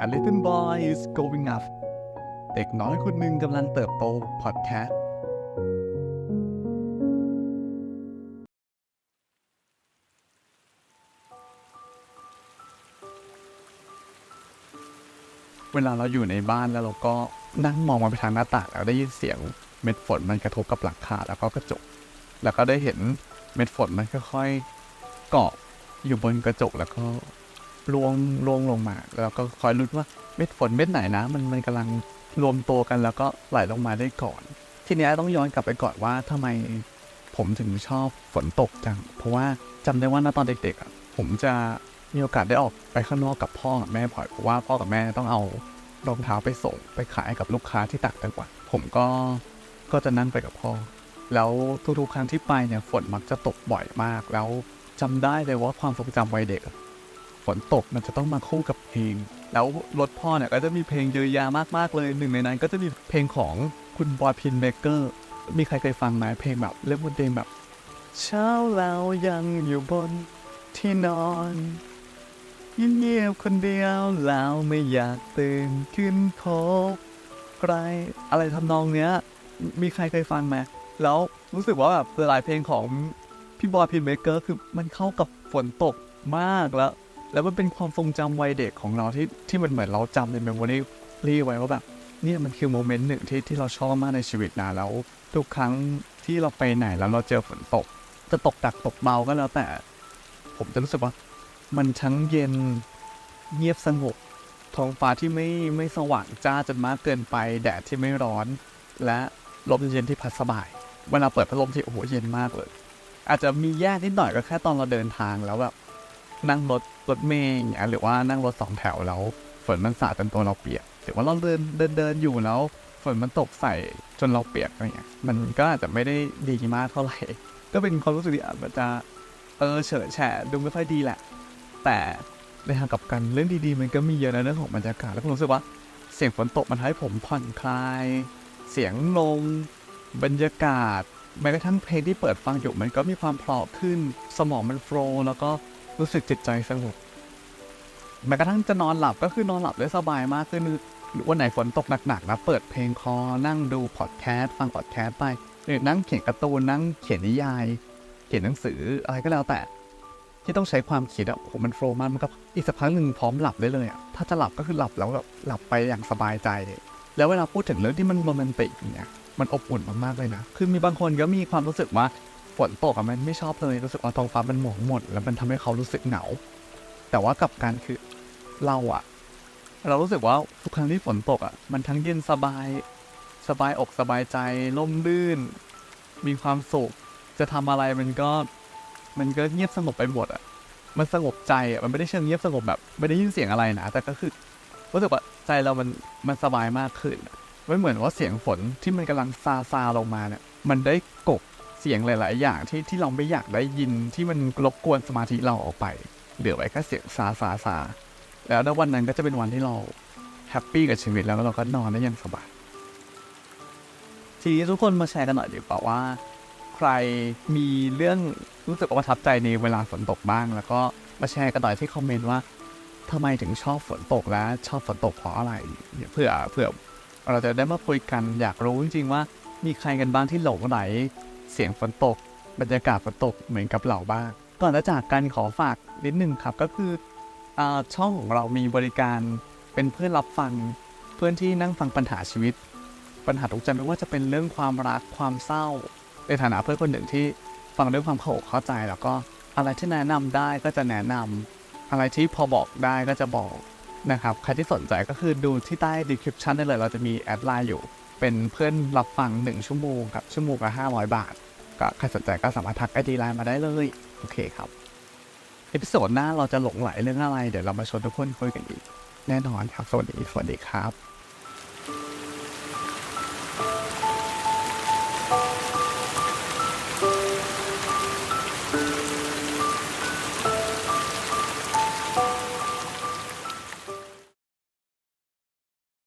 A little boy is growing up เด็กน้อยคนหนึ่งกำลังเติบโตพอดแคสต์เวลาเราอยู่ในบ้านแล้วเราก็นั่งมองมาไปทางหน้าต่างแล้วได้ยินเสียงเม็ดฝนมันกระทบกับหลังคาแล้วก็กระจก แล้วก็ได้เห็นเม็ดฝนมันค่อยๆเกาะอยู่บนกระจกแล้วก็ รวงรวงลงมา แล้วก็คอยลุ้นว่าเม็ดฝนเม็ดไหนนะ มันมันกำลังรวมตัวกันแล้วก็ไหลลงมาได้ก่อน ทีนี้ต้องย้อนกลับไปก่อนว่าทำไมผมถึงชอบฝนตกจัง เพราะว่าจำได้ว่าณตอนเด็กๆผมจะมีโอกาสได้ออกไปข้างนอกกับพ่อกับแม่บ่อยเพราะว่าพ่อกับแม่ต้องเอารองเท้าไปส่งไปขายกับลูกค้าที่ต่างจังหวัดผมก็ก็จะนั่งไปกับพ่อ แล้วทุกๆครั้งที่ไปเนี่ยฝนมักจะตกบ่อยมาก แล้วจำได้เลยว่าความทรงจำวัยเด็ก ฝนตกมันจะต้องมาคู่กับเพลง แล้วรถพ่อเนี่ยก็จะมีเพลงเยอะแยะมากๆเลยหนึ่งในนั้นก็จะมีเพลงของคุณบอยพินเบเกอร์มีใครเคยฟังไหมเพลงแบบเล่นบนเพลงแบบ เช้าแล้วยังอยู่บนที่นอนเงียบคนเดียวแล้วไม่อยากตื่นขึ้นพบใครอะไรทำนองเนี้ย มีใครเคยฟังไหมแล้วรู้สึกว่าแบบหลายเพลงของพี่บอยพินเบเกอร์คือมันเข้ากับฝนตกมากแล้ว แล้วมันเป็นความทรงจำวัยเด็กของเราที่ที่มันเหมือนเราจำในเมมโมรี่ไว้ว่าแบบเนี่ยมันคือโมเมนต์หนึ่งที่ที่เราชอบมากในชีวิตนะแล้ว ทุกครั้งที่เราไปไหนแล้วเราเจอฝนตก จะตกดักตกเบาก็แล้วแต่ ผมจะรู้สึกว่า มันทั้งเย็นเงียบสงบท้องฟ้าที่ไม่ไม่สว่างจ้าจนมากเกินไป แดดที่ไม่ร้อน และลมเย็นที่พัดสบายเวลาเปิดพัดลมที่โอ้โหเย็นมากเลย อาจจะมีแย่นิดหน่อยก็แค่ตอนเราเดินทางแล้วแบบ นั่งรถรถเมย์อย่างเงี้ยหรือว่านั่งรถสองแถวแล้วฝนมันสาดจนตัวเราเปียกหรือว่าเราเดินเดินเดินอยู่แล้วฝนมันตกใส่จนเราเปียกอะไรเงี้ยมันก็อาจจะไม่ได้ดีมากเท่าไหร่ก็เป็นความรู้สึกที่อาจจะเออเฉอะแฉะดูไม่ค่อยดีแหละ แต่ในทางกลับกันเรื่องดีๆ มันก็มีเยอะนะเรื่องของบรรยากาศแล้วผมรู้สึกว่าเสียงฝนตกมันทำให้ผมผ่อนคลาย เสียงลมบรรยากาศแม้กระทั่งเพลงที่เปิดฟังอยู่มันก็มีความเพลาะขึ้น สมองมันโฟล์แล้วก็ รู้สึกจิตใจสงบแม้กระทั่งจะนอนหลับก็คือนอนหลับได้สบายมากขึ้นหรือวันไหนฝนตกหนักๆนะเปิดเพลงคอนั่งดูพอดแคสต์ฟังพอดแคสต์ไปหรือนั่งเขียนการ์ตูนนั่งเขียนนิยาย เขียนหนังสืออะไรก็แล้วแต่ ที่ต้องใช้ความคิดอะโหมันโฟล์มากมันก็อีกสักพักหนึ่งพร้อมหลับได้เลยอะถ้าจะหลับก็คือหลับแล้วแบบหลับไปอย่างสบายใจแล้วเวลาพูดถึงเรื่องที่มันโรแมนติกเนี่ยมันอบอุ่นมากๆเลยนะ คือมีบางคนก็มีความรู้สึกว่า ฝนตกอะมันไม่ชอบเลยรู้สึกว่าท้องฟ้ามันหมองหมด แล้วมันทำให้เขารู้สึกเหงาแต่ว่ากับกันคือเราอะเรารู้สึกว่าทุกครั้งที่ฝนตกอะมันทั้งเย็นสบาย สบายอกสบายใจล่มลื่น มีความสุขจะทำอะไรมันก็มันก็เงียบสงบไปหมดอะมันสงบใจอะมันไม่ได้เชิงเงียบสงบแบบไม่ได้ยินเสียงอะไรนะแต่ก็คือรู้สึกว่าใจเรามันมันสบายมากขึ้นไม่เหมือนว่าเสียงฝนที่มันกำลังซาซาลงมาเนี่ยมันได้กบ เสียงหลาย ๆ อย่างที่ที่เราไม่อยากได้ยินที่มันรบกวนสมาธิเราออกไป เหลือไว้แค่เสียงซาซาซาแล้วในวันนั้นก็จะเป็นวันที่เราแฮปปี้กับชีวิตแล้วเราก็นอนได้อย่างสบายทีนี้ทุกคนมาแชร์กันหน่อยดีกว่าว่า ใครมีเรื่องรู้สึกประทับใจในเวลาฝนตกบ้าง แล้วก็มาแชร์กันหน่อยที่คอมเมนต์ว่าทำไมถึงชอบฝนตกและชอบฝนตกเพราะอะไรเพื่อเพื่อเราจะได้มาคุยกันอยากรู้จริง ๆ ว่ามีใครกันบ้างที่หลงไหล เสียงฝนตก บรรยากาศฝนตกเหมือนกับเราบ้างก่อนจะจากกันขอฝากนิดนึงครับก็คืออช่องของเรามีบริการเป็นเพื่อนรับฟังเพื่อนที่นั่งฟังปัญหาชีวิต ปัญหาทุกใจไม่ว่าจะเป็นเรื่องความรักความเศร้า ในฐานะเพื่อนคนหนึ่งที่ฟังด้วยความเข้าอกเข้าใจ แล้วก็อะไรที่แนะนำได้ก็จะแนะนำอะไรที่พอบอกได้ก็จะบอกนะครับใครที่สนใจก็คือดูที่ใต้ description ได้เลย เราจะมีแอดไลน์อยู่ เป็นเพื่อนรับฟัง 1 ชั่วโมงครับชั่วโมงละ500 บาท ก็ใครสนใจก็สามารถทักไอดีไลน์มาได้เลย โอเคครับ เอพิโซดหน้าเราจะหลงไหลเรื่องอะไร เดี๋ยวเรามาชวนทุกคนคุยกันอีก แน่นอนครับ สวัสดี สวัสดีครับ